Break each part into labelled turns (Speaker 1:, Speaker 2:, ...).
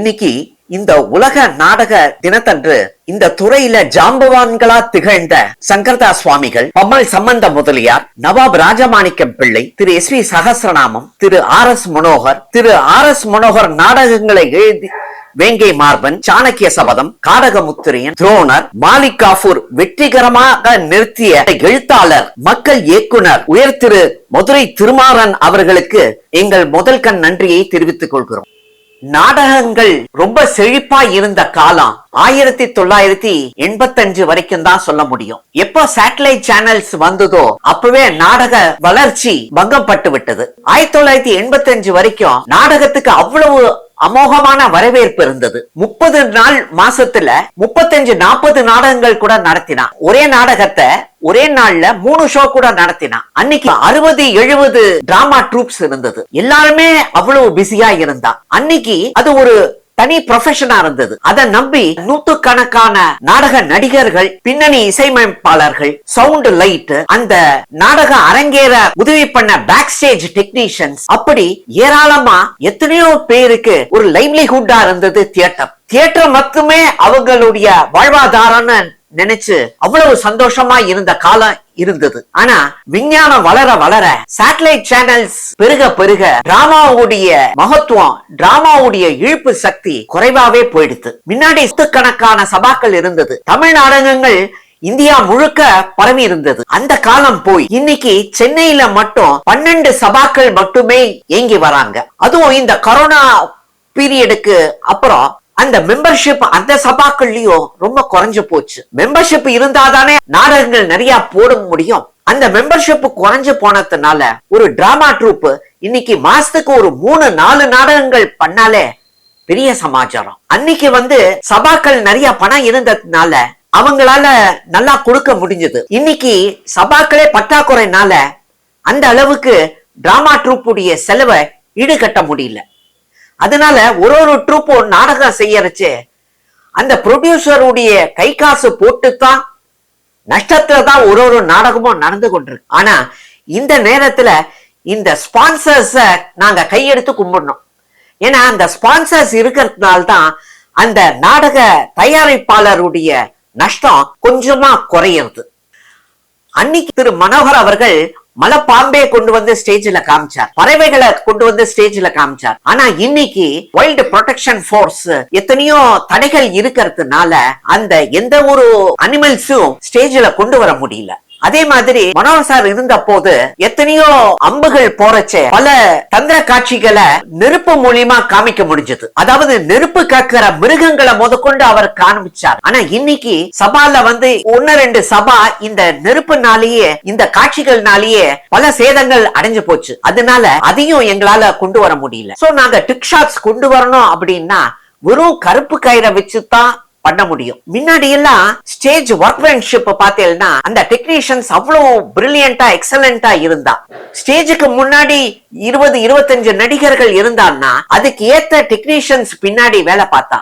Speaker 1: இன்னைக்கு இந்த உலக நாடக தினத்தன்று இந்த துறையில ஜாம்பவான்களா திகழ்ந்த சங்கர்தா சுவாமிகள் பம்மல் சம்பந்த முதலியார் நவாப் ராஜமாணிக்கம் பிள்ளை திரு எஸ் வி சகசிரநாமம் திரு ஆர் எஸ் மனோகர் திரு ஆர் எஸ் மனோகர் நாடகங்களை எழுதி வேங்கை மார்பன் சாணக்கிய சபதம் காடகமுத்திரியன் துரோணர் மாலிக் காஃபூர் வெற்றிகரமாக நிறுத்திய எழுத்தாளர் மக்கள் இயக்குனர் உயர் திரு மதுரை திருமாறன் அவர்களுக்கு எங்கள் முதல் கண் நன்றியை தெரிவித்துக் கொள்கிறோம். நாடகங்கள் ரொம்ப செழிப்பா இருந்த காலம் ஆயிரத்தி தொள்ளாயிரத்தி எண்பத்தஞ்சு வரைக்கும் தான் சொல்ல முடியும். எப்போ சேட்டலைட் சேனல்ஸ் வந்ததோ அப்பவே நாடக வளர்ச்சி பங்கப்பட்டு விட்டது. ஆயிரத்தி தொள்ளாயிரத்தி எண்பத்தஞ்சு வரைக்கும் நாடகத்துக்கு அவ்வளவு அமோகமான வரவேற்பு இருந்தது. முப்பது நாள் மாசத்துல முப்பத்தஞ்சு நாற்பது நாடகங்கள் கூட நடத்தினான் ஒரே நாடகத்தை ஒரே நாள்ல மூணு ஷோ கூட நடத்தினான் அன்னைக்கு அறுபது எழுபது டிராமா ட்ரூப்ஸ் இருந்தது. எல்லாருமே அவ்வளவு பிஸியா இருந்தா. அன்னைக்கு அது ஒரு தனி ப்ரொஃபஷனா இருந்தது. அதை நம்பி நூத்துக்கணக்கான நாடக நடிகர்கள் பின்னணி இசையமைப்பாளர்கள் சவுண்ட் லைட் அந்த நாடக அரங்கேற உதவி பண்ண பேக் ஸ்டேஜ் டெக்னீஷியன்ஸ் அப்படி ஏராளமா எத்தனையோ பேருக்கு ஒரு லைவ்லிஹுட்டா இருந்தது தியேட்டர் தியேட்டர் மட்டுமே அவங்களுடைய வாழ்வாதாரம்னு நினைச்சு அவ்வளவு சந்தோஷமா இருந்த காலம் இருந்தது. ஆனா விஞ்ஞானம் வளர வளர சேட்டலைட் சேனல்ஸ் பெருக பெருக டிராமாவுடைய மகத்துவம் டிராமாவுடைய இழுப்பு சக்தி குறைவாவே போயிடுது முன்னாடி கணக்கான சபாக்கள் இருந்தது. தமிழ் நாடகங்கள் இந்தியா முழுக்க பரவி இருந்தது. அந்த காலம் போய் இன்னைக்கு சென்னையில மட்டும் பன்னெண்டு சபாக்கள் மட்டுமே இயங்கி வராங்க. அதுவும் இந்த கொரோனா பீரியடுக்கு அப்புறம் அந்த மெம்பர்ஷிப் அந்த சபாக்கள்லயும் ரொம்ப குறைஞ்சு போச்சு. மெம்பர்ஷிப் இருந்தாதானே நாடகங்கள் நிறைய போட முடியும். அந்த மெம்பர்ஷிப் குறைஞ்சு போனதுனால ஒரு டிராமா ட்ரூப் இன்னைக்கு மாசத்துக்கு ஒரு மூணு நாலு நாடகங்கள் பண்ணாலே பெரிய சமாச்சாரம். அன்னைக்கு வந்து சபாக்கள் நிறைய பணம் இருந்ததுனால அவங்களால நல்லா கொடுக்க முடிஞ்சது. இன்னைக்கு சபாக்களே பற்றாக்குறைனால அந்த அளவுக்கு டிராமா ட்ரூப்புடைய செலவை ஈடுகட்ட முடியல. அதனால ஒரு ஒரு ட்ரூப்பும் நாடகம் செய்யறச்சு. அந்த ப்ரொடியூசருடைய கை காசு போட்டுத்தான் நஷ்டத்துல தான் ஒரு ஒரு நாடகமும் நடந்து கொண்டிருக்கு. ஆனா இந்த நேரத்துல இந்த ஸ்பான்சர்ஸ நாங்க கையெடுத்து கும்பிடணும். ஏன்னா அந்த ஸ்பான்சர்ஸ் இருக்கிறதுனால தான் அந்த நாடக தயாரிப்பாளருடைய நஷ்டம் கொஞ்சமா குறையிறது. அன்னைக்கு திரு மனோகர் அவர்கள் மலைப்பாம்பே கொண்டு வந்து ஸ்டேஜ்ல காமிச்சார். பறவைகளை கொண்டு வந்து ஸ்டேஜ்ல காமிச்சார். ஆனா இன்னைக்கு வைல்டு ப்ரொடெக்ஷன் ஃபோர்ஸ் எத்தனையோ தடைகள் இருக்கிறதுனால அந்த எந்த ஒரு அனிமல்ஸும் ஸ்டேஜ்ல கொண்டு வர முடியல. அதே மாதிரி மனோகர் சார் இருந்த போது எத்தனையோ அம்புகள் போறச்சே பல தந்திர காட்சிகளை நெருப்பு மூலியமா காமிக்க முடிஞ்சது. அதாவது நெருப்பு கக்கிற மிருகங்களை முதற்கொண்டு அவர் காமிச்சார் ஆனா இன்னைக்கு சபால வந்து ஒன்னு ரெண்டு சபா இந்த நெருப்புனாலேயே இந்த காட்சிகள்னாலேயே பல சேதங்கள் அடைஞ்சு போச்சு. அதனால அதையும் எங்களால கொண்டு வர முடியல. சோ நாங்க ட்ரிக் கொண்டு வரணும் அப்படின்னா வெறும் கருப்பு கயிறை வச்சுதான் பண்ண முடியும். முன்னாடி எல்லாம் ஸ்டேஜ் ஒர்க்மேன்ஷிப் பார்த்தேன்னா அந்த டெக்னீஷியன்ஸ் அவ்வளவு பிரில்லியண்டா எக்ஸலண்டா இருந்தா. ஸ்டேஜுக்கு முன்னாடி இருபது இருபத்தஞ்சு நடிகர்கள் இருந்தான்னா அதுக்கு ஏத்த டெக்னீஷியன்ஸ் பின்னாடி வேலை பார்த்தா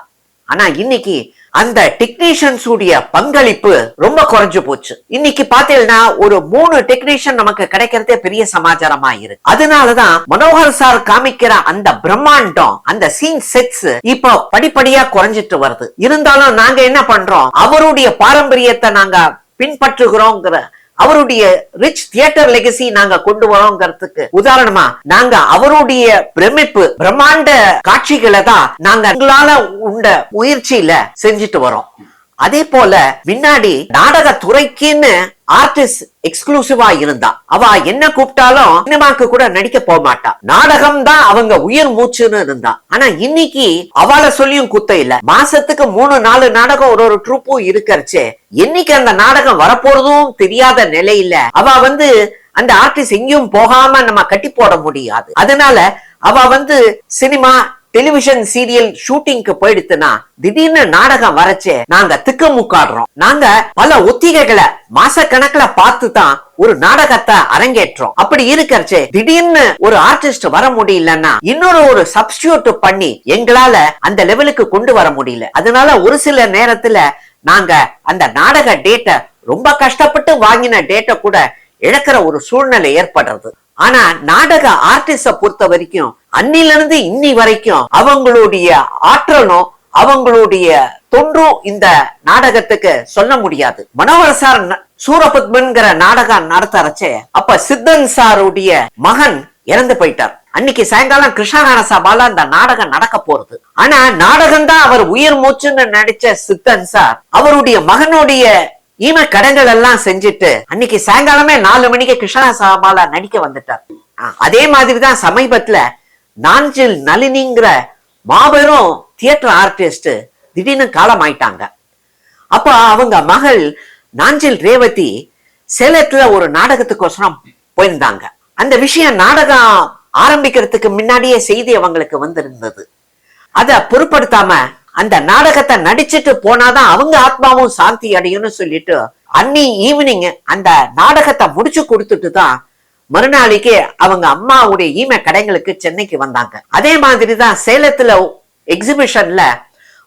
Speaker 1: ஆனா இன்னைக்கு அந்த டெக்னீஷியன்ஸுடைய பங்களிப்பு ரொம்ப குறைஞ்சு போச்சு. இன்னைக்கு பாத்தீங்கன்னா ஒரு மூணு டெக்னீஷியன் நமக்கு கிடைக்கிறதே பெரிய சமாச்சாரமா இருக்கு அதனாலதான் மனோகர் சார் காமிக்கிற அந்த பிரம்மாண்டம் அந்த சீன் செட்ஸ் இப்போ படிப்படியா குறைஞ்சிட்டு வருது. இருந்தாலும் நாங்க என்ன பண்றோம்? அவருடைய பாரம்பரியத்தை நாங்க பின்பற்றுகிறோங்கிற அவருடைய ரிச் தியேட்டர் லெகசி நாங்க கொண்டு வரோங்கிறதுக்கு உதாரணமா நாங்க அவருடைய பிரமிப்பு பிரம்மாண்ட காட்சிகளை தான் நாங்க உங்களால உண்ட முயற்சியில செஞ்சுட்டு வரோம். அதே போல முன்னாடி நாடக துறைக்குன்னு ஆர்டிஸ்ட் எக்ஸ்க்ளூசிவா இருந்தா. அவ என்ன கூப்பிட்டாலும் சினிமாக்கு கூட நடிக்க போக மாட்டா. நாடகம் தான் அவங்க உயிர் மூச்சுன்னு இருந்தா. ஆனா இன்னைக்கு அவளை சொல்லியும் குத்த இல்ல. மாசத்துக்கு மூணு நாலு நாடகம் ஒரு ஒரு ட்ரூப்பும் இருக்கிறச்சு என்னைக்கு அந்த நாடகம் வரப்போறதும் தெரியாத நிலையில அவ வந்து அந்த ஆர்டிஸ்ட் எங்கேயும் போகாம நம்ம கட்டி போட முடியாது. அதனால அவ வந்து சினிமா டெலிவிஷன் சீரியல் ஷூட்டிங்க்கு போயிடுத்துன்னா திடீர்னு நாடகம் வரைச்சு நாங்க திக்கு முக்காடுறோம் நாங்க பல ஒத்திகைகளை மாச கணக்குல பார்த்து தான் ஒரு நாடகத்தை அரங்கேற்றோம். அப்படி இருக்கறச்சே திடீர்னு ஒரு ஆர்டிஸ்ட் வர முடியலன்னா இன்னொரு ஒரு சப்ஸ்டியூட் பண்ணி எங்களால அந்த லெவலுக்கு கொண்டு வர முடியல. அதனால ஒரு சில நேரத்துல நாங்க அந்த நாடக டேட்டை ரொம்ப கஷ்டப்பட்டு வாங்கின டேட்டை கூட இழக்கிற ஒரு சூழ்நிலை ஏற்படுறது. ஆனா நாடக ஆர்டிஸ்ட பொறுத்த வரைக்கும் அன்னிலிருந்து இன்னி வரைக்கும் அவங்களுடைய ஆற்றலும் அவங்களுடைய தொன்றும் இந்த நாடகத்துக்கு சொல்ல முடியாது. மனோகர் சார் சூரபத்மன்கிற நாடகம் நடத்தறச்சே அப்ப சித்தன் சாருடைய மகன் இறந்து போயிட்டார். அன்னைக்கு சாயங்காலம் கிருஷ்ணகான சபால அந்த நாடகம் நடக்க போறது. ஆனா நாடகம் தான் அவர் உயிர் மூச்சுன்னு நடிச்ச சித்தன் சார் அவருடைய மகனுடைய ஈம கடன்கள் எல்லாம் செஞ்சுட்டு அன்னைக்கு சாயங்காலமே நாலு மணிக்கு கிருஷ்ணா சபால நடிக்க வந்துட்டார். அதே மாதிரிதான் சமீபத்துல நாஞ்சில் நளினிங்கிற மாபெரும் தியேட்டர் ஆர்டிஸ்ட் திடீர்னு காலம் ஆயிட்டாங்க அப்ப அவங்க மகள் நாஞ்சில் ரேவதி சேலத்துல ஒரு நாடகத்துக்கோசரம் போயிருந்தாங்க. அந்த விஷயம் நாடகம் ஆரம்பிக்கிறதுக்கு முன்னாடியே செய்தி அவங்களுக்கு வந்திருந்தது. அத பொருட்படுத்தாம அந்த நாடகத்தை நடிச்சிட்டு போனாதான் அவங்க ஆத்மாவும் சாந்தி அடையும்னு சொல்லிட்டு அன்னி ஈவினிங் அந்த நாடகத்தை முடிச்சு கொடுத்துட்டு தான் மறுநாளைக்கு அவங்க அம்மாவுடைய ஈம கடைங்களுக்கு சென்னைக்கு வந்தாங்க. அதே மாதிரி தான் சேலத்துல எக்ஸிபிஷன்ல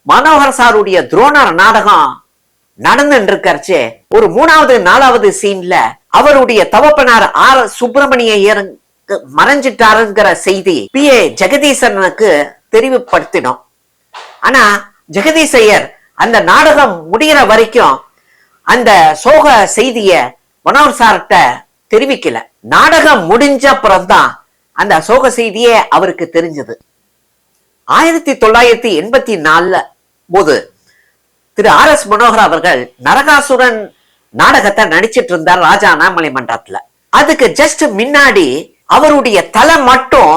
Speaker 1: மனோகர் சாருடைய துரோணர் நாடகம் நடந்துட்டு இருக்கறச்சே ஒரு மூணாவது நாலாவது சீன்ல அவருடைய தவப்பனார் ஆர் சுப்பிரமணிய மறைஞ்சிட்டாருங்கிற செய்தி பி ஏ ஜெகதீசனுக்கு தெரிவுபடுத்தினோம். ஆனா ஜெகதீசையர் அந்த நாடகம் முடிகிற வரைக்கும் அந்த சோக செய்திய மனோகர் சார்கிட்ட தெரிவிக்கல. நாடகம் முடிஞ்ச அப்புறம்தான் அந்த சோக செய்தியே அவருக்கு தெரிஞ்சது. ஆயிரத்தி தொள்ளாயிரத்தி எண்பத்தி நாலுல போது திரு ஆர் எஸ் மனோகர் அவர்கள் நரகாசுரன் நாடகத்தை நடிச்சிட்டு இருந்தார் ராஜா அண்ணாமலை மன்றத்துல. அதுக்கு ஜஸ்ட் முன்னாடி அவருடைய தலை மட்டும்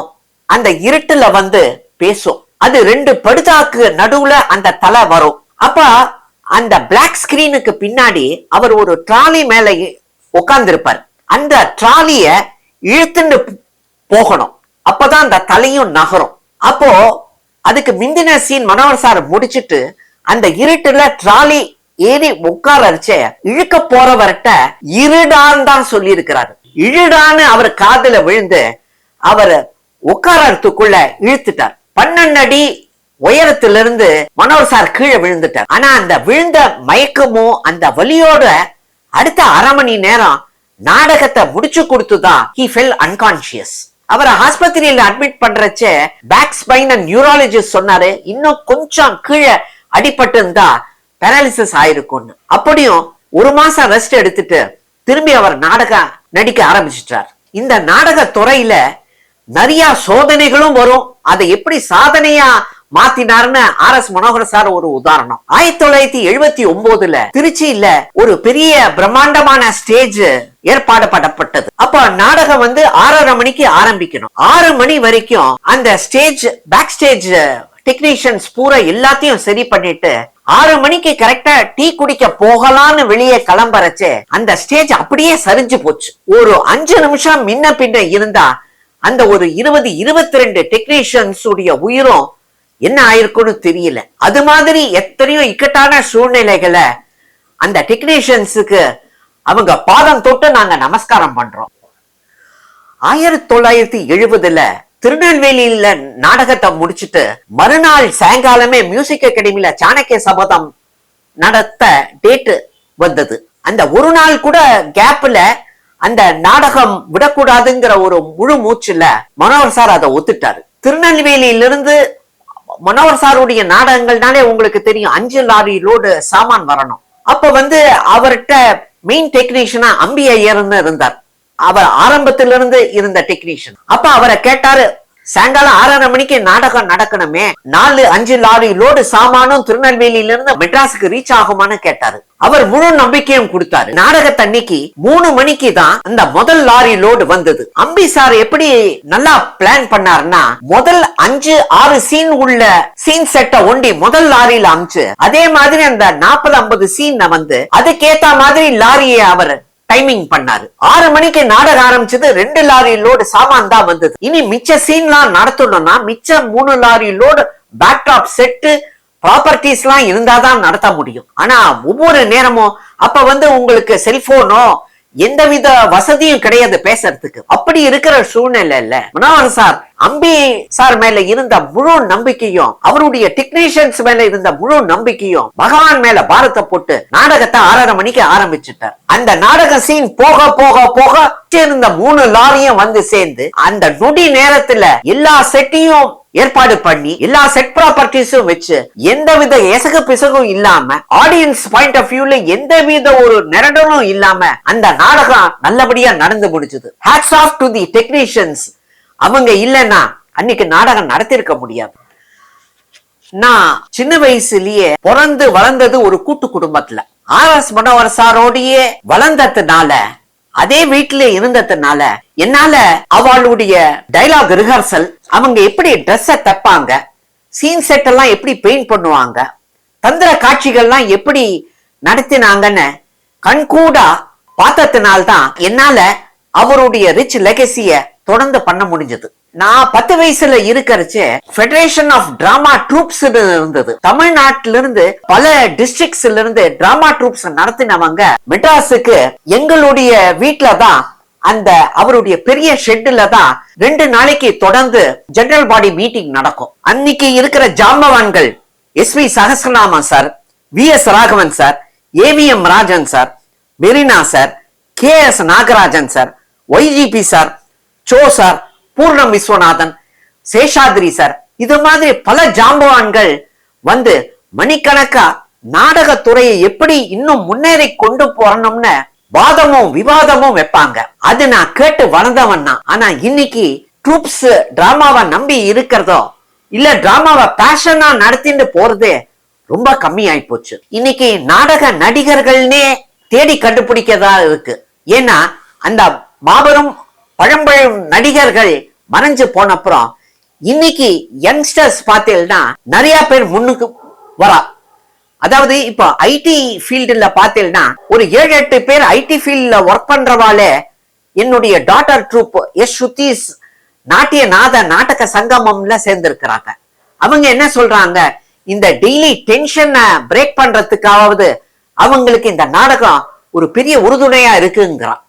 Speaker 1: அந்த இருட்டுல வந்து பேசும். அது ரெண்டு படுதாக்கு நடுவுல அந்த தலை வரும். அப்ப அந்த பிளாக் ஸ்கிரீனுக்கு பின்னாடி அவர் ஒரு ட்ராலி மேல உட்கார்ந்திருப்பார் அந்த ட்ராலிய இழுத்துன்னு போகணும். அப்பதான் அந்த தலையும் நகரும். அப்போ அதுக்கு முந்தின சீன் மனோகர் சார் முடிச்சிட்டு அந்த இருட்டுல ட்ராலி ஏறி உட்காரச்சே இழுக்க போறவர்கிட்ட இருடான்னு தான் சொல்லி இருக்கிறாரு இழுடான்னு அவர் காதுல விழுந்து அவர் உட்காரத்துக்குள்ள இழுத்துட்டார். பன்னெண்டு அடி உயரத்திலிருந்து மனோர் சார் கீழே விழுந்துட்டார். ஆனா அந்த விழுந்த மயக்கமும் அந்த வலியோட அடுத்த அரை மணி நேரம் நாடகத்தை முடிச்சு கொடுத்துதான் ஹி ஃபெல் அன்கான்சியஸ் அவரை ஆஸ்பத்திரியில அட்மிட் பண்றச்ச பேக் ஸ்பைன் அண்ட் நியூராலஜிஸ்ட் சொன்னாரு இன்னும் கொஞ்சம் கீழே அடிபட்டு இருந்தா பேரலிசிஸ் ஆயிருக்கும்னு. அப்படியும் ஒரு மாசம் ரெஸ்ட் எடுத்துட்டு திரும்பி அவர் நாடகம் நடிக்க ஆரம்பிச்சிட்டார். இந்த நாடக துறையில நிறைய சோதனைகளும் வரும். அதை எப்படி சாதனையா மாத்தினார்னு ஆர் எஸ் மனோகர் சார் ஒரு உதாரணம். ஆயிரத்தி தொள்ளாயிரத்தி எழுபத்தி ஒன்பதுல திருச்சியில ஒரு பெரிய பிரம்மாண்டமான ஸ்டேஜ் ஏற்பாடு பண்ணப்பட்டது. அப்ப நாடகம் வந்து ஆறரை மணிக்கு ஆரம்பிக்கணும். ஆறு மணி வரைக்கும் அந்த ஸ்டேஜ் பேக் ஸ்டேஜ் டெக்னீஷியன்ஸ் பூரா எல்லாத்தையும் சரி பண்ணிட்டு ஆறு மணிக்கு கரெக்டா டீ குடிக்க போகலான்னு வெளியே கிளம்புறச்சே அந்த ஸ்டேஜ் அப்படியே சரிஞ்சு போச்சு. ஒரு அஞ்சு நிமிஷம் முன்ன பின்ன இருந்தா அந்த ஒரு இருபது இருபத்தி ரெண்டு டெக்னீஷியன்ஸ் உடைய உயிரும் என்ன ஆயிருக்குன்னு தெரியல. அது மாதிரி எத்தனையோ இக்கட்டான சூழ்நிலைகளை அந்த டெக்னீஷியன்ஸுக்கு அவங்க பாதம் தொட்டு நாங்க நமஸ்காரம் பண்றோம். ஆயிரத்தி தொள்ளாயிரத்தி எழுபதுல திருநெல்வேலியில நாடகத்தை முடிச்சிட்டு மறுநாள் சாயங்காலமே மியூசிக் அகாடமியில சாணக்கிய சபதம் நடத்த டேட் வந்தது. அந்த ஒரு நாள் கூட கேப்ல அந்த நாடகம் விடக்கூடாதுங்கிற ஒரு முழு மூச்சுல மனோகர் சார் அதை ஒத்துட்டாரு. திருநெல்வேலியிலிருந்து மனோகர் சாருடைய நாடகங்கள்னாலே உங்களுக்கு தெரியும் அஞ்சு லாரி லோடு சாமான் வரணும். அப்ப வந்து அவர்கிட்ட மெயின் டெக்னீஷியனா அம்பி ஐயர்னு இருந்தார். அவர் ஆரம்பத்திலிருந்து இருந்த டெக்னீஷியன் அப்ப அவரை கேட்டாரு சாயங்காலம் ஆறரை மணிக்கு நாடகம் நடக்கணுமே. நாலு அஞ்சு லாரி லோடு சாமானும் திருநெல்வேலியில இருந்து மெட்ராஸுக்கு ரீச் ஆகுமான்னு கேட்டாரு. அவர் முழு நம்பிக்கையும் கொடுத்தாரு. நாடகத்தன்னைக்கு மூணு மணிக்கு தான் அந்த முதல் லாரி லோடு வந்தது. அம்பி சார் எப்படி நல்லா பிளான் பண்ணாருன்னா முதல் அஞ்சு ஆறு சீன் உள்ள சீன் செட்டை ஒண்டி முதல் லாரியில அமிச்சு அதே மாதிரி அந்த நாற்பது ஐம்பது சீன் வந்து அதுக்கேத்த மாதிரி லாரியை அவர் டைமிங் பண்ணாரு. ஆறு மணிக்கு நாடகம் ஆரம்பிச்சது ரெண்டு லாரி லோடு சாமான் தான் வந்தது. இனி மிச்ச சீன்லாம் நடத்தணும்னா மிச்ச மூணு lorry load backdrop set properties எல்லாம் இருந்தாதான் நடத்த முடியும். ஆனா ஒவ்வொரு நேரமும் அப்ப வந்து உங்களுக்கு செல்போனோ எந்தவித வசதியும் கிடையாது பேசுறதுக்கு. அப்படி இருக்கிற சூழ்நிலை இல்ல மனோகர் சார் அம்பி சார் மேல இருந்த முழு நம்பிக்கையும் அவருடைய டெக்னீஷியன்ஸ் மேல இருந்த முழு நம்பிக்கையும் பகவான் மேல பாரத்தை போட்டு நாடகத்தை ஆறரை மணிக்கு ஆரம்பிச்சுட்டார். அந்த நாடக சீன் போக போக போக இருந்த மூணு லாரியும் வந்து சேர்ந்து அந்த நொடி நேரத்துல எல்லா செட்டையும் ஏற்பாடு பண்ணி எல்லா செட் ப்ராப்பர்ட்டிஸும் வச்சு எந்தவித எசகு பிசகும் இல்லாம ஆடியன்ஸ் பாயிண்ட் ஆஃப் வியூல எந்தவித ஒரு நிரடலும் இல்லாம அந்த நாடகம் நல்லபடியா நடந்து முடிச்சது hats off to the technicians அவங்க இல்லைன்னா அன்னைக்கு நாடகம் நடத்திருக்க முடியாது. நான் சின்ன வயசுலயே பிறந்து வளர்ந்தது ஒரு கூட்டு குடும்பத்துல. ஆர் எஸ் மனோகர் சாரோடையே வளர்ந்ததுனால அதே வீட்டுல இருந்ததுனால என்னால அவளுடைய டைலாக் ரிஹர்சல் அவங்க எப்படி ட்ரெஸ்ஸ தப்பாங்க சீன் செட் எல்லாம் எப்படி பெயிண்ட் பண்ணுவாங்க தந்திர காட்சிகள்லாம் எப்படி நடத்தினாங்கன்னு கண்கூடா பார்த்ததுனால்தான் என்னால அவருடைய ரிச் லெகசிய தொடர்ந்து பண்ண முடிஞ்சது. நான் பத்து வயசுல இருக்கிறச்சே ஃபெடரேஷன் ஆஃப் டிராமா ட்ரூப்ஸ் இருந்தது. தமிழ்நாட்டில இருந்து பல டிஸ்ட்ரிக்ட்ஸ்ல இருந்து டிராமா ட்ரூப்ஸ் நடத்தினவங்க மெட்ராஸுக்கு எங்களுடைய வீட்டில தான் அந்த அவருடைய பெரிய ஷெட்ல தான் ரெண்டு நாளைக்கு தொடர்ந்து ஜெனரல் பாடி மீட்டிங் நடக்கும். அன்னைக்கு இருக்கிற ஜாம்பவான்கள் S V Sahasranaman sir V S Raghavan sir AVM Rajan sir Merina sir K S Nagarajan sir YGP sir Cho sir Poornam Viswanathan. Seshadri sir இது மாதிரி பல ஜாம்பவான்கள் வந்து மணிக்கணக்கா நாடகத்துறையை எப்படி இன்னும் முன்னேறி கொண்டு போறணும்னு வாதமும் விவாதமும் வைப்பாங்க. அது நான் கேட்டு வளர்ந்தவன் தான் ஆனா இன்னைக்கு ட்ரூப்ஸ் டிராமாவை நம்பி இருக்கிறதோ இல்ல டிராமாவை பேஷனா நடத்திட்டு போறதே ரொம்ப கம்மி ஆயி போச்சு. இன்னைக்கு நாடக நடிகர்கள்னே தேடி கண்டுபிடிக்கதா இருக்கு. ஏன்னா அந்த மாபெரும் பழம்பழம் நடிகர்கள் மறைஞ்சு போனப்புறம் இன்னைக்கு யங்ஸ்டர்ஸ் பார்த்தீங்கன்னா நிறைய பேர் முன்னுக்கு வரா. அதாவது இப்போ ஐடி ஃபீல்டுல பார்த்தீங்கன்னா ஒரு ஏழு எட்டு பேர் ஐடி ஃபீல்ட்ல ஒர்க் பண்றவாலே என்னுடைய டாட்டர் ட்ரூப் எஸ் சுத்தீஸ் நாட்டிய நாத நாடக சங்கமம்ல சேர்ந்திருக்கிறாங்க. அவங்க என்ன சொல்றாங்க? இந்த டெய்லி டென்ஷனை பிரேக் பண்றதுக்காவது அவங்களுக்கு இந்த நாடகம் ஒரு பெரிய உறுதுணையா இருக்குங்கிறான்.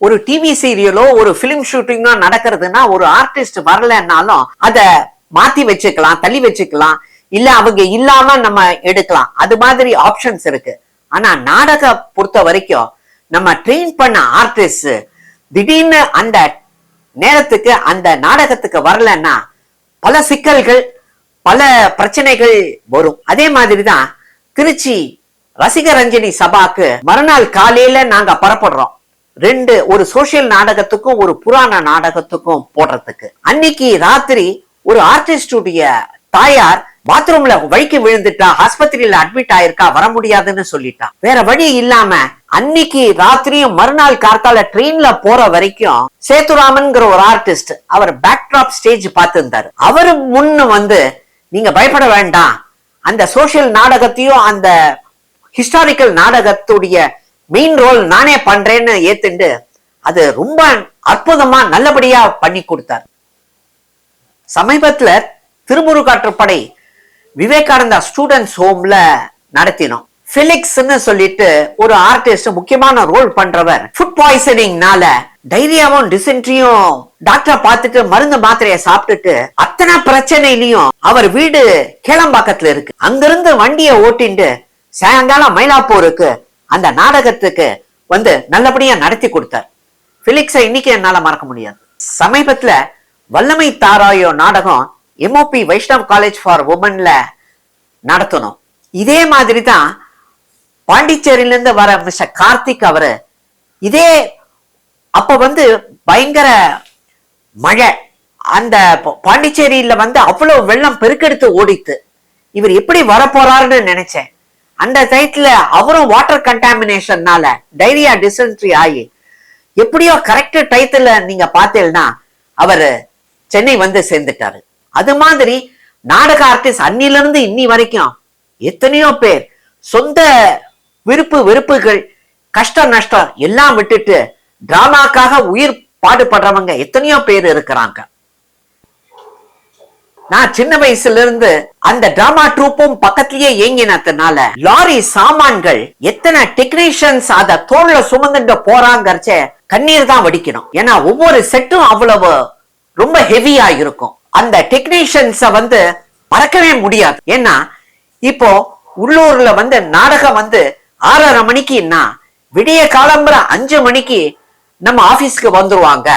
Speaker 1: ஒரு டிவி சீரியலோ ஒரு பிலிம் ஷூட்டிங்கோ நடக்கிறதுனா ஒரு ஆர்டிஸ்ட் வரலன்னாலும் அத மாத்தி வச்சுக்கலாம் தள்ளி வச்சுக்கலாம். இல்ல அவங்க இல்லாம நம்ம எடுக்கலாம். அது மாதிரி ஆப்ஷன்ஸ் இருக்கு. ஆனா நாடக பொறுத்த வரைக்கும் நம்ம ட்ரெயின் பண்ண ஆர்டிஸ்ட் திடீர்னு அந்த நேரத்துக்கு அந்த நாடகத்துக்கு வரலன்னா பல சிக்கல்கள் பல பிரச்சனைகள் வரும். அதே மாதிரி தான் திருச்சி ரசிகரஞ்சனி சபாக்கு மறுநாள் காலையில நாங்க பரப்படுறோம் ரெண்டு ஒரு சோசியல் நாடகத்துக்கும் ஒரு புராண நாடகத்துக்கும் போடுறதுக்கு. அன்னைக்கு ராத்திரி ஒரு ஆர்டிஸ்டுடைய தாயார் பாத்ரூம்ல வழிக்கு விழுந்துட்டா ஆஸ்பத்திரியில அட்மிட் ஆயிருக்கா வர முடியாதுன்னு சொல்லிட்டா வேற வழி இல்லாம அன்னைக்கு ராத்திரியும் மறுநாள் கார்த்தால ட்ரெயின்ல போற வரைக்கும் சேத்துராமன்ங்கிற ஒரு ஆர்டிஸ்ட் அவர் பேக்ட்ராப் ஸ்டேஜ் பார்த்திருந்தாரு. அவரு முன்னு வந்து நீங்க பயப்பட வேண்டாம். அந்த சோசியல் நாடகத்தையும் அந்த ஹிஸ்டாரிக்கல் நாடகத்துடைய மெயின் ரோல் நானே பண்றேன்னு ஏத்துண்டு அது ரொம்ப அற்புதமா நல்லபடியா பண்ணி கொடுத்தார். சமீபத்துல திருமுருகாற்றுப்படை விவேகானந்தா ஸ்டூடெண்ட்ஸ் ஹோம்ல நடத்தினோம். பிலிக்ஸ்னு சொல்லிட்டு ஒரு ஆர்டிஸ்ட் முக்கியமான ரோல் பண்றவர். ஃபுட் பாய்சனிங்னால டைரியாவும் டிசென்ட்ரியும் டாக்டர் பார்த்துட்டு மருந்து மாத்திரைய சாப்பிட்டுட்டு அத்தனை பிரச்சனையிலையும் அவர் வீடு கேளம்பாக்கத்துல இருக்கு. அங்கிருந்து வண்டியை ஓட்டிண்டு சாயங்காலம் மயிலாப்பூருக்கு அந்த நாடகத்துக்கு வந்து நல்லபடியா நடத்தி கொடுத்தார். பிலிக்ஸை இன்னைக்கு என்னால மறக்க முடியாது. சமீபத்துல வல்லமை தாராயோ நாடகம் எம்ஓபி வைஷ்ணவ் காலேஜ் ஃபார் உமன்ல நடத்தணும். இதே மாதிரி தான் பாண்டிச்சேரியிலேருந்து வர மிஸ்டர் கார்த்திக் அவர் இதே அப்போ வந்து பயங்கர மழை. அந்த பாண்டிச்சேரியில் வந்து அவ்வளோ வெள்ளம் பெருக்கெடுத்து ஓடித்து. இவர் எப்படி வரப்போறாருன்னு நினைச்சேன். அந்த சைட்ல அவரும் வாட்டர் கண்டாமினேஷன்னால டைரியா டிசென்ட்ரி ஆகி எப்படியோ கரெக்ட் டயத்துல நீங்க பார்த்தீங்கன்னா அவர் சென்னை வந்து சேர்ந்துட்டாரு. அது மாதிரி நாடக ஆர்டிஸ்ட் அன்னில இருந்து இன்னி வரைக்கும் எத்தனையோ பேர் சொந்த விருப்பு வெறுப்புகள் கஷ்ட நஷ்டம் எல்லாம் விட்டுட்டு டிராமாக்காக உயிர் பாடுபடுறவங்க எத்தனையோ பேர் இருக்கிறாங்க. நான் சின்ன வயசுல இருந்து அந்த டிராமா ட்ரூப்பும் பக்கத்திலேயே இயங்கினதுனால லாரி சாமான்கள் எத்தனை டெக்னீஷியன்ஸ் அத தோல்ல சுமந்துட்டு போறாங்கறச்ச கண்ணீர் தான் வடிக்கணும். ஏன்னா ஒவ்வொரு செட்டும் அவ்வளவு ரொம்ப ஹெவியா இருக்கும் அந்த டெக்னீஷியன்ஸ வந்து மறக்கவே முடியாது. ஏன்னா இப்போ உள்ளூர்ல வந்து நாடகம் வந்து ஆறரை மணிக்குன்னா விடிய காலம்புற அஞ்சு மணிக்கு நம்ம ஆபீஸ்க்கு வந்துருவாங்க.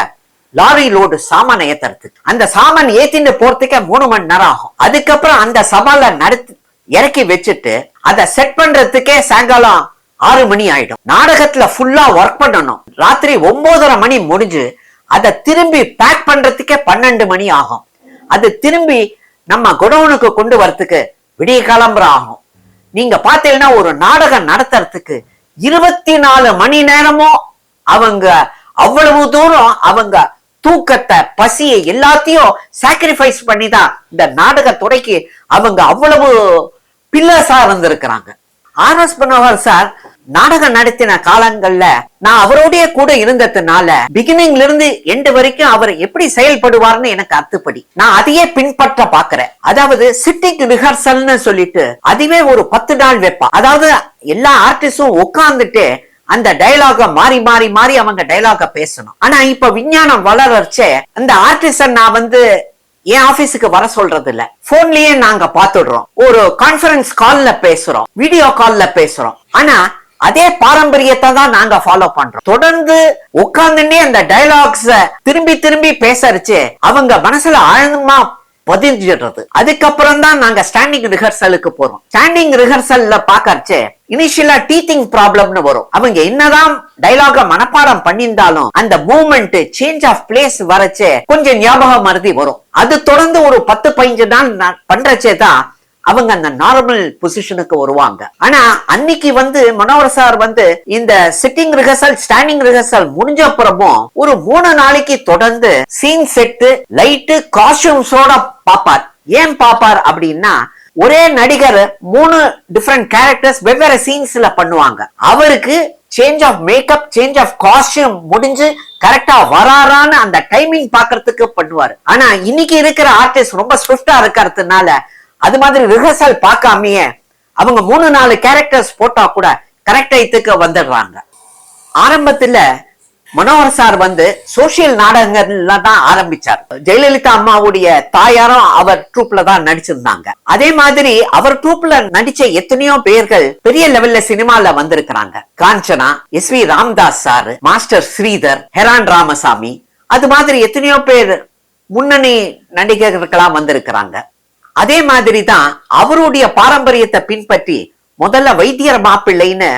Speaker 1: லாரி லோடு சாமான ஏத்துறதுக்கு. அந்த சாமான் ஏத்திட்டு போறதுக்கே மூணு மணி நேரம் ஆகும். அதுக்கப்புறம் அந்த சவால நடத்தி இறக்கி வச்சுட்டு அதை செட் பண்றதுக்கே சாயங்காலம் ஆறு மணி ஆயிடும். நாடகத்துல ஃபுல்லா ஒர்க் பண்ணணும். ராத்திரி ஒன்பதரை மணி முடிஞ்சு அதை திரும்பி பேக் பண்றதுக்கே பன்னெண்டு மணி ஆகும். அது திரும்பி நம்ம குடவுனுக்கு கொண்டு வரத்துக்கு விடிய காலம்பரம் ஆகும். நீங்க பாத்தீங்கன்னா ஒரு நாடகம் நடத்துறதுக்கு இருபத்தி நாலு மணி நேரமும் அவங்க அவ்வளவு தூரம் அவங்க தூக்கத்தை பசியை எல்லாத்தையும் சாக்ரிஃபைஸ் பண்ணி தான் இந்த நாடகத்துறைக்கு அவங்க அவ்வளவு பில்லர்ஸா இருந்திருக்கிறாங்க. ஆர் எஸ் மனோகர் சார் நாடகம் நடத்தின காலங்கள்ல நான் அவரோடைய கூட இருந்ததுனால பிகினிங்ல இருந்து எண்டு வரைக்கும் அவர் எப்படி செயல்படுவார்னு எனக்கு அத்துப்படி நான் அதையே பின்பற்ற பாக்குறேன் அதாவது சிட்டிங் ரிஹர்சல்னு சொல்லிட்டு அதுவே ஒரு பத்து நாள் வைப்பா அதாவது எல்லா ஆர்டிஸ்டும் உட்கார்ந்துட்டு அந்த டைலாக மாறி மாறி மாறி அவங்க டயலாக பேசணும். ஆனா இப்ப விஞ்ஞானம் வளரச்சே அந்த ஆர்டிஸ்டன் நான் வந்து என் ஆபீஸுக்கு வர சொல்றது இல்ல போன்லயே நாங்க பாத்துடுறோம். ஒரு கான்பரன்ஸ் கால்ல பேசுறோம். வீடியோ கால்ல பேசுறோம். ஆனா அதே பாரம்பரியத்தை தான் நாங்க ஃபாலோ பண்றோம். தொடர்ந்து உட்கார்ந்துட்டே அந்த டைலாக்ஸ திரும்பி திரும்பி பேசறச்சு அவங்க மனசுல ஆழமா பதிஞ்சிடுறது அதுக்கப்புறம் தான் நாங்க ஸ்டாண்டிங் ரிஹர்சலுக்கு போறோம். ஸ்டாண்டிங் ரிஹர்சல்ல பாக்கறச்சு இனிஷியலா டீத்திங் ப்ராப்ளம்னு வரும். அவங்க என்னதான் டைலாக மனப்பாடம் பண்ணியிருந்தாலும் அந்த மூமெண்ட் சேஞ்ச் ஆஃப் பிளேஸ் வரச்சே கொஞ்சம் ஞாபகம் மருதி வரும். அது தொடர்ந்து ஒரு பத்து பதினஞ்சு நாள் நான் பண்றச்சே தான் அவங்க அந்த நார்மல் பொசிஷனுக்கு வருவாங்க. ஆனா அன்னைக்கு வந்து மனோகர் சார் வந்து இந்த சிட்டிங் ரிஹர்சல் ஸ்டாண்டிங் ரிஹர்சல் முடிஞ்ச அப்புறமும் ஒரு மூணு நாளைக்கு தொடர்ந்து சீன் செட்டு லைட்டு காஸ்டியூம்ஸோட பாப்பார். ஏன் பாப்பார் அப்படின்னா ஒரே நடிகர் மூணு டிஃப்ரெண்ட் கேரக்டர்ஸ் வெவ்வேறு சீன்ஸ்ல பண்ணுவாங்க. அவருக்கு change of makeup change of costume முடிஞ்சு கரெக்டா வராரான்னு அந்த டைமிங் பாக்குறதுக்கு பண்ணுவாரு. ஆனா இன்னைக்கு இருக்கிற ஆர்டிஸ்ட் ரொம்ப ஸ்விஃப்டா இருக்கிறதுனால அது மாதிரி ரிஹர்சல் பார்க்காமயே அவங்க மூணு நாலு கேரக்டர்ஸ் போட்டா கூட கரெக்டாயத்துக்கு வந்துடுறாங்க. ஆரம்பத்துல மனோகர் சார் வந்து சோசியல் நாடகங்கள்ல தான் ஆரம்பிச்சார். ஜெயலலிதா அம்மாவுடைய தாயாரும் அவர் ட்ரூப்ல தான் நடிச்சிருந்தாங்க. அதே மாதிரி அவர் ட்ரூப்ல நடிச்ச எத்தனையோ பேர்கள் பெரிய லெவல்ல சினிமால வந்திருக்கிறாங்க. Kanchana S V Ramdas sir master Sridhar Heron Ramasamy அது மாதிரி எத்தனையோ பேர் முன்னணி நடிகர்களாம் வந்திருக்கிறாங்க. அதே மாதிரி தான் அவருடைய பாரம்பரியத்தை பின்பற்றி முதல்ல வைத்தியர் மாப்பிள்ளைன்னு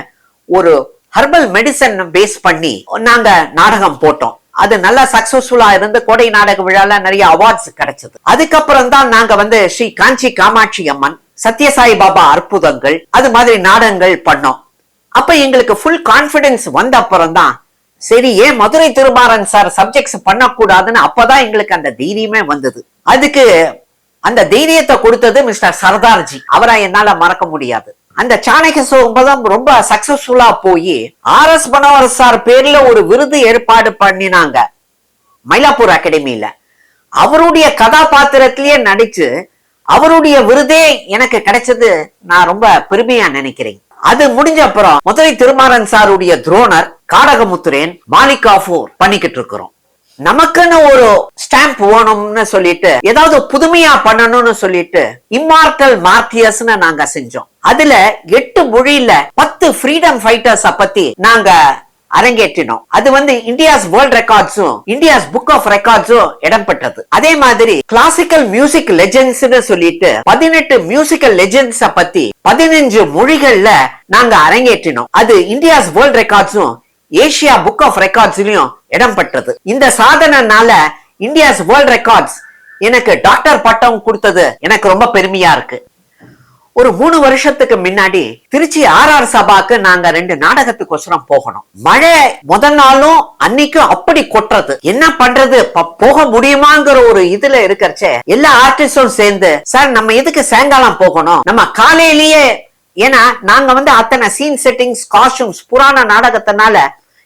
Speaker 1: ஒரு ஹர்பல் மெடிசன் பேஸ் பண்ணி நாங்க நாடகம் போட்டோம். அது நல்லா சக்சஸ்ஃபுல்லா இருந்து கோடை நாடக விழால நிறைய அவார்ட்ஸ் கிடைச்சது. அதுக்கப்புறம் தான் நாங்க வந்து ஸ்ரீ காஞ்சி காமாட்சி அம்மன் சத்யசாய் பாபா அற்புதங்கள் அது மாதிரி நாடகங்கள் பண்ணோம். அப்ப எங்களுக்கு ஃபுல் கான்பிடன்ஸ் வந்த அப்புறம் தான் சரி ஏன் மதுரை திருமாறன் சார் சப்ஜெக்ட்ஸ் பண்ணக்கூடாதுன்னு அப்பதான் எங்களுக்கு அந்த தைரியமே வந்தது. அதுக்கு அந்த தைரியத்தை கொடுத்தது மிஸ்டர் சர்தார்ஜி. அவரை என்னால மறக்க முடியாது. அந்த சாணக்கிய சோம்பதம் ரொம்ப சக்சஸ்ஃபுல்லா போய் ஆர் எஸ் மனோகர் சார் பேர்ல ஒரு விருது ஏற்பாடு பண்ணினாங்க. மயிலாப்பூர் அகாடமியில. அவருடைய கதாபாத்திரத்திலேயே நடிச்சு அவருடைய விருதே எனக்கு கிடைச்சது நான் ரொம்ப பெருமையா நினைக்கிறேன். அது முடிஞ்ச அப்புறம் மதுரை திருமாறன் சாருடைய துரோணர் காடகமுத்துரேன் மாலிகாஃபூர் பண்ணிக்கிட்டு இருக்கிறோம். நமக்குன்னு ஒரு ஸ்டாம்ப் வேணும்னு சொல்லிட்டு ஏதாவது புதுமையா பண்ணணும்னு சொல்லிட்டு இம்மார்டல் மார்டியர்ஸ்னு நாங்க செஞ்சோம். அதுல எட்டு மொழியில பத்து ஃப்ரீடம் ஃபைட்டர்ஸ பத்தி நாங்க அரங்கேற்றினோம். அது வந்து இந்தியாஸ் வேர்ல்ட் ரெக்கார்ட்ஸும் இந்தியாஸ் புக் ஆஃப் ரெக்கார்ட்ஸும் இடம்பெற்றது. அதே மாதிரி கிளாசிக்கல் மியூசிக் லெஜெண்ட்ஸ் சொல்லிட்டு பதினெட்டு மியூசிக்கல் லெஜெண்ட்ஸ பத்தி பதினஞ்சு மொழிகள்ல நாங்க அரங்கேற்றினோம். அது இந்தியாஸ் வேர்ல்ட் ரெக்கார்ட்ஸும் ஏசியா புக் ஆஃப் ரெக்கார்ட்ஸ்லயும் இடம் பெற்றது. இந்த சாதனைனால இந்தியாஸ் வேர்ல்ட் ரெக்கார்ட்ஸ் எனக்கு டாக்டர் பட்டம் கொடுத்தது எனக்கு ரொம்ப பெருமையா இருக்கு. ஒரு மூணு வருஷத்துக்கு முன்னாடி திருச்சி ஆர் ஆர் சபாக்கு நாங்க ரெண்டு நாடகத்துக்கோசரம் போகணும். மழை முதல் நாளும் அன்னைக்கும் அப்படி கொட்டுறது. என்ன பண்றது? போக முடியுமாங்கிற ஒரு இதுல இருக்கிறச்சே எல்லா ஆர்டிஸ்டும் சேர்ந்து சார் நம்ம எதுக்கு சாயங்காலம் போகணும்? நம்ம காலையிலேயே ஏன்னா நாங்க வந்து அத்தனை சீன் செட்டிங்ஸ் காஸ்டியூம்ஸ் புராண நாடகத்தினால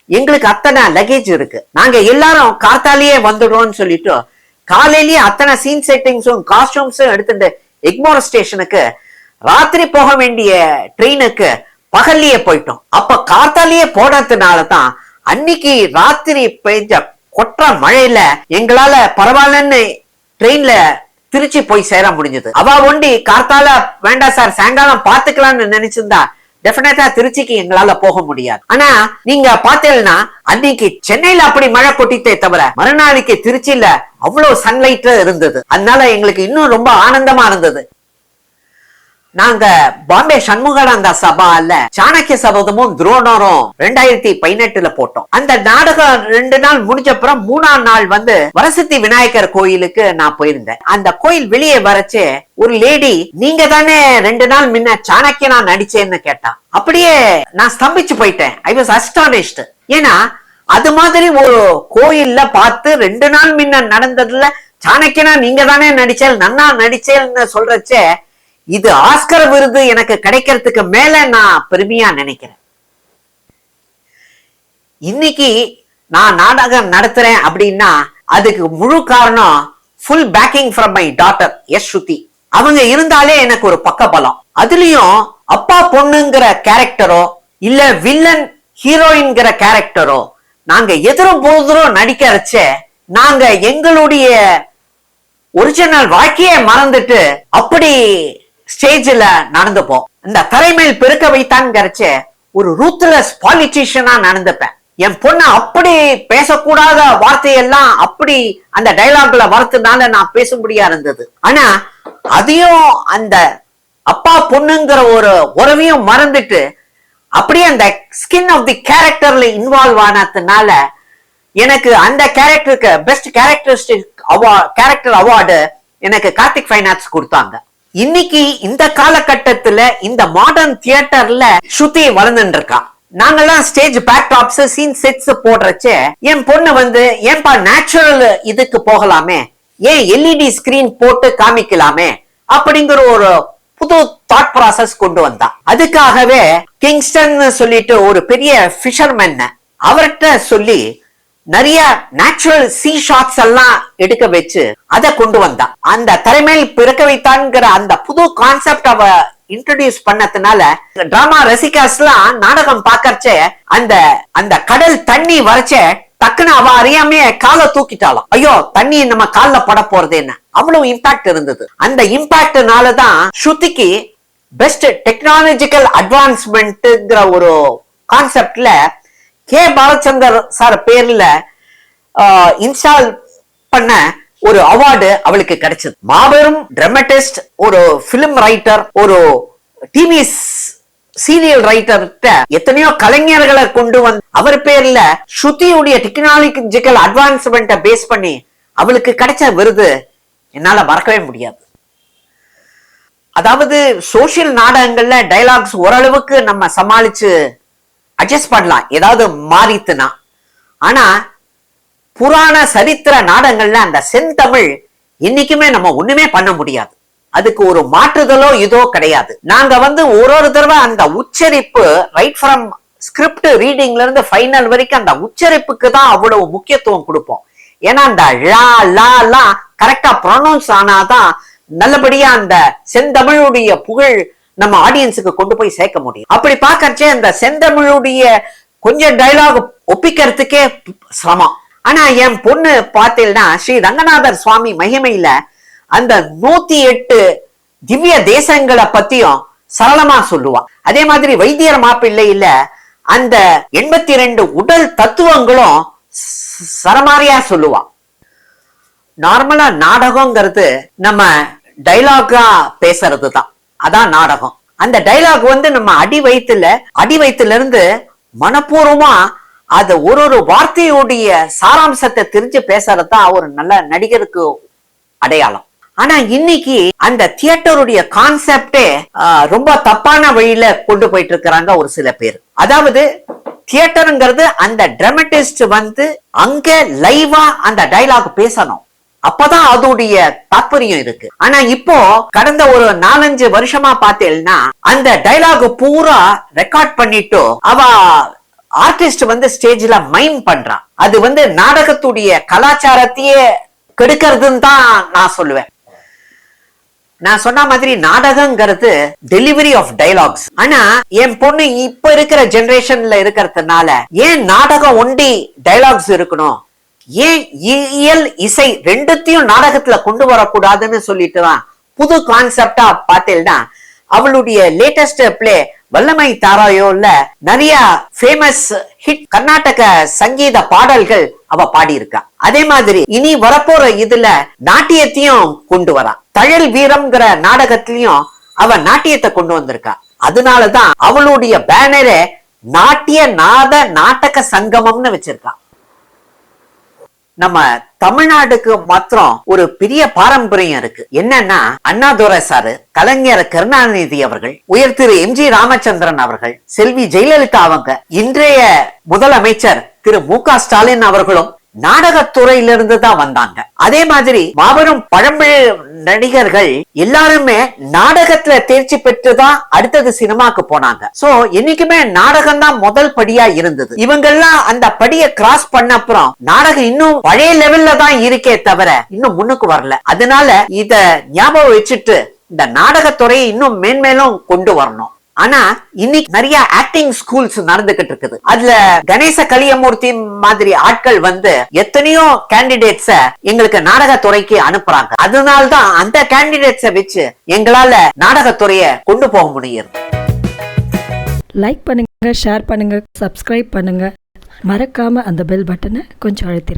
Speaker 1: எங்களுக்கு அத்தனை லக்கேஜ் இருக்கு. நாங்க எல்லாரும் காத்தாலேயே வந்துடுறோம்னு சொல்லிட்டு காலையிலேயே அத்தனை சீன் செட்டிங்ஸும் காஸ்டியூம்ஸும் எடுத்துட்டு எக்மோர் ஸ்டேஷனுக்கு ராத்திரி போக வேண்டிய ட்ரெயினுக்கு பகல்லையே போயிட்டோம். அப்ப காத்தாலேயே போனதுனால தான் அன்னைக்கு ராத்திரி பெய்ஞ்ச கொற்ற மழையில எங்களால பரவாயில்லன்னு ட்ரெயின்ல திருச்சி போய் சேர முடிஞ்சது. அவ ஒண்டி கார்த்தால வேண்டாம் சார் சாயங்காலம் பாத்துக்கலாம்னு நினைச்சிருந்தா டெஃபினட்டா திருச்சிக்கு எங்களால போக முடியாது. ஆனா நீங்க பாத்தீங்கன்னா அன்னைக்கு சென்னையில அப்படி மழை கொட்டித்தே தவிர மறுநாளைக்கு திருச்சியில அவ்வளவு சன்லைட் இருந்தது. அதனால எங்களுக்கு இன்னும் ரொம்ப ஆனந்தமா இருந்தது. நாங்க பாம்பே சண்முகானந்தா சபால சாணக்கிய சபதமும் துரோணரும் ரெண்டாயிரத்தி பதினெட்டுல போட்டோம். அந்த நாடகம் ரெண்டு நாள் முடிஞ்ச அப்புறம் மூணாம் நாள் வந்து வரசத்தி விநாயகர் கோயிலுக்கு நான் போயிருந்தேன். அந்த கோயில் வெளியே வரச்சே ஒரு லேடி நீங்க தானே ரெண்டு நாள் முன்ன சாணக்கிய நான் நடிச்சேன்னு கேட்டான் அப்படியே நான் ஸ்தம்பிச்சு போயிட்டேன். ஐ வாஸ் அஸ்டானிஷ்டு ஏன்னா அது மாதிரி ஒரு கோயில்ல பார்த்து ரெண்டு நாள் முன்ன நடந்ததுல சாணக்கியனா நீங்க தானே நடிச்சேன் நன்னா நடிச்சேன்னு சொல்றச்சே இது ஆஸ்கர் விருது எனக்கு கிடைக்கிறதுக்கு மேல நான் பெருமையா நினைக்கிறேன். இன்னைக்கு நான் நாடகம் நடத்துறேன் அப்படின்னா அதுக்கு முழு காரணம் full backing from my daughter S Shruti அவங்க இருந்தாலே எனக்கு ஒரு பக்க பலம். அதுலயும் அப்பா பொண்ணுங்கிற கேரக்டரோ இல்ல வில்லன் ஹீரோயின்கிற கேரக்டரோ நாங்க எதிரும் போதும் நடிக்கிறச்ச நாங்க எங்களுடைய ஒரிஜினல் வாழ்க்கையை மறந்துட்டு அப்படி ஸ்டேஜ்ல நடந்துப்போம். இந்த தலைமையில் பெருக்க வைத்தான்ங்கிறச்ச ஒரு ரூத்லெஸ் பாலிட்டிஷியனா நடந்துப்பேன். என் பொண்ணு அப்படி பேசக்கூடாத வார்த்தையெல்லாம் அப்படி அந்த டைலாக்ல வரத்துனால நான் பேசும்படியா இருந்தது. ஆனா அதையும் அந்த அப்பா பொண்ணுங்கிற ஒரு உறவையும் மறந்துட்டு அப்படியே அந்த ஸ்கின் ஆஃப் தி கேரக்டர்ல இன்வால்வ் ஆனதுனால எனக்கு அந்த கேரக்டருக்கு best characteristic award character award எனக்கு கார்த்திக் ஃபைனான்ஸ் கொடுத்தாங்க. இன்னைக்கு இந்த காலகட்டத்துல இந்த மாடர்ன் தியேட்டர்ல ஸ்ருதி வளர்ந்துட்டு இருக்கா நாங்கெல்லாம் ஸ்டேஜ் பேக்ராப்ஸ் சீன் செட்ஸ் போடுறச்சே என் பொண்ணு வந்து ஏன்பா நேச்சுரல் இதுக்கு போகலாமே? ஏன் எல்இடி ஸ்கிரீன் போட்டு காமிக்கலாமே? அப்படிங்கிற ஒரு புது தாட் ப்ராசஸ் கொண்டு வந்தா. அதுக்காகவே கிங்ஸ்டன் சொல்லிட்டு ஒரு பெரிய ஃபிஷர்மேன் அவர்கிட்ட சொல்லி நிறைய நேச்சுரல் சி ஷாட்ஸ் எல்லாம் எடுக்க வச்சு அதை கொண்டு வந்தா அந்த தலைமையில் பிறக்க வைத்தான்ங்கிற அந்த புது கான்செப்ட் அவ இன்ட்ரடியூஸ் பண்ணதுனால டிராமா ரசிகாஸ்லாம் நாடகம் பாக்கறச்சே அந்த அந்த கடல் தண்ணி வரைச்சே டக்குன்னு அவ அறியாமையே காலை தூக்கிட்டாலும் ஐயோ தண்ணி நம்ம கால்ல பட போறது என்ன அவ்வளவு இம்பாக்ட் இருந்தது. அந்த இம்பாக்ட்னால தான் ஸ்ருதிக்கு பெஸ்ட் டெக்னாலஜிக்கல் அட்வான்ஸ்மெண்ட்ங்கிற ஒரு கான்செப்ட்ல கே பாலச்சந்தர் சார் பேர்ல இன்ஸ்டால் பண்ண ஒரு அவார்டு அவளுக்கு கிடைச்சது. மாபெரும் டிராமட்டிஸ்ட் ஒரு பிலிம் ரைட்டர் ஒரு டிவி சீரியல் ரைட்டர்கிட்ட எத்தனையோ கலைஞர்களை கொண்டு வந்து அவர் பேர்ல ஸ்ருதியுடைய டெக்னாலஜிக்கல் அட்வான்ஸ்மெண்ட்டை பேஸ் பண்ணி அவளுக்கு கிடைச்ச விருது என்னால மறக்கவே முடியாது. அதாவது சோசியல் நாடகங்கள்ல டைலாக்ஸ் ஓரளவுக்கு நம்ம சமாளிச்சு அட்ஜஸ்ட் பண்ணலாம். ஏதாவது மாறித்துனா ஆனா புராண சரித்திர நாடகங்கள்ல அந்த செந்தமிழ் என்னைக்குமே நம்ம ஒண்ணுமே பண்ண முடியாது. அதுக்கு ஒரு மாற்றுதலோ இதோ கிடையாது. நாங்க வந்து ஒரு ஒரு தடவை அந்த உச்சரிப்பு ரைட் ஃப்ரம் ஸ்கிரிப்ட் ரீடிங்ல இருந்து ஃபைனல் வரைக்கும் அந்த உச்சரிப்புக்கு தான் அவ்வளவு முக்கியத்துவம் கொடுப்போம். ஏன்னா அந்த லா லா லா கரெக்டா ப்ரொனவுன்ஸ் ஆனாதான் நல்லபடியா அந்த செந்தமிழுடைய புகழ் நம்ம ஆடியன்ஸுக்கு கொண்டு போய் சேர்க்க முடியும். அப்படி பார்க்கறச்சே அந்த செந்தமிழுடைய கொஞ்சம் டைலாக் ஒப்பிக்கிறதுக்கே சிரமம். ஆனா என் பொண்ணு பார்த்தீங்கன்னா ஸ்ரீ ரங்கநாதர் சுவாமி மகிமையில அந்த நூத்தி எட்டு திவ்ய தேசங்களை பத்தியும் சரளமா சொல்லுவா. அதே மாதிரி வைத்தியர் மாப்பிள்ளையில அந்த எண்பத்தி ரெண்டு உடல் தத்துவங்களும் சரமாரியா சொல்லுவா. நார்மலா நாடகங்கிறது நம்ம டைலாகா பேசுறது தான் அதான் நாடகம். அந்த டைலாக் வந்து நம்ம அடி வயித்துல அடி வயித்துல இருந்து மனப்பூர்வமா அது ஒரு ஒரு வார்த்தையுடைய சாராம்சத்தை தெரிஞ்சு பேசுறதுதான் ஒரு நல்ல நடிகருக்கு அடையாளம். ஆனா இன்னைக்கு அந்த தியேட்டருடைய கான்செப்டே ரொம்ப தப்பான வழியில கொண்டு போயிட்டு இருக்கிறாங்க ஒரு சில பேர். அதாவது தியேட்டருங்கிறது அந்த டிராமட்டிஸ்ட் வந்து அங்க லைவா அந்த டைலாக் பேசணும். அப்பதான் அதோடைய தாற்பயம் இருக்கு. ஆனா இப்போ கடந்த ஒரு நாலஞ்சு வருஷமா பார்த்தேன்னா அந்த டைலாக் பூரா ரெக்கார்ட் பண்ணிட்டு அவ ஆர்டிஸ்ட் வந்து ஸ்டேஜ்ல மைம் பண்றான் அது வந்து நாடகத்துடைய கலாச்சாரத்தையே கெடுக்கிறதுன்னு தான் நான் சொல்லுவேன். நான் சொன்ன மாதிரி நாடகங்கிறது டெலிவரி ஆஃப் டைலாக்ஸ் ஆனா என் பொண்ணு இப்ப இருக்கிற ஜெனரேஷன்ல இருக்கிறதுனால ஏன் நாடகம் ஒண்டி டைலாக்ஸ் இருக்கணும்? ஏன் இயல் இசை ரெண்டுத்தையும் நாடகத்துல கொண்டு வரக்கூடாதுன்னு சொல்லிட்டு தான் புது கான்செப்டா பார்த்தேன்னா அவளுடைய லேட்டஸ்ட் பிளே வல்லமை தாராயோல நிறைய ஃபேமஸ் ஹிட் கர்நாடக சங்கீத பாடல்கள் அவ பாடியிருக்கா. அதே மாதிரி இனி வரப்போற இதுல நாட்டியத்தையும் கொண்டு வரா. தழல் வீரம்ங்கிற நாடகத்திலையும் அவ நாட்டியத்தை கொண்டு வந்திருக்கா. அதனாலதான் அவளுடைய பேனரே நாட்டிய நாத நாட்டக சங்கமம்னு வச்சிருக்கான் நம்ம தமிழ்நாட்டுக்கு மாத்திரம் ஒரு பெரிய பாரம்பரியம் இருக்கு. என்னன்னா அண்ணாதுரை சாரு கலைஞர் கருணாநிதி அவர்கள் உயர் திரு எம் ஜி ராமச்சந்திரன் அவர்கள் செல்வி ஜெயலலிதா அவங்க இன்றைய முதலமைச்சர் திரு மு க ஸ்டாலின் அவர்களும் நாடகத்துறையிலிருந்து தான் வந்தாங்க. அதே மாதிரி மாபெரும் பழம்பெழ் நடிகர்கள் எல்லாருமே நாடகத்துல தேர்ச்சி பெற்று தான் அடுத்தது சினிமாக்கு போனாங்க. சோ என்னைக்குமே நாடகம் தான் முதல் படியா இருந்தது. இவங்கெல்லாம் அந்த படியை கிராஸ் பண்ண அப்புறம் நாடகம் இன்னும் பழைய லெவல்ல தான் இருக்கே தவிர இன்னும் முன்னுக்கு வரல. அதனால இத ஞாபகம் வச்சுட்டு இந்த நாடகத்துறையை இன்னும் மேன்மேலும் கொண்டு வரணும். ஆனா இன்னைக்கு நிறைய ஆக்டிங் ஸ்கூல்ஸ் நடந்துகிட்டு இருக்குது. அதுல கணேச கலியமூர்த்தி மாதிரி ஆட்கள் வந்து எத்தனையோ கேண்டிடேட்ஸ எங்களுக்கு நாடகத்துறைக்கு அனுப்புறாங்க. அதனால்தான் அந்த கேண்டிடேட்ஸ வச்சு எங்களால நாடகத்துறைய கொண்டு போக முடியுது.
Speaker 2: லைக் பண்ணுங்க ஷேர் பண்ணுங்க சப்ஸ்கிரைப் பண்ணுங்க. மறக்காம அந்த பெல் பட்டனை கொஞ்சம் அழுத்திருங்க.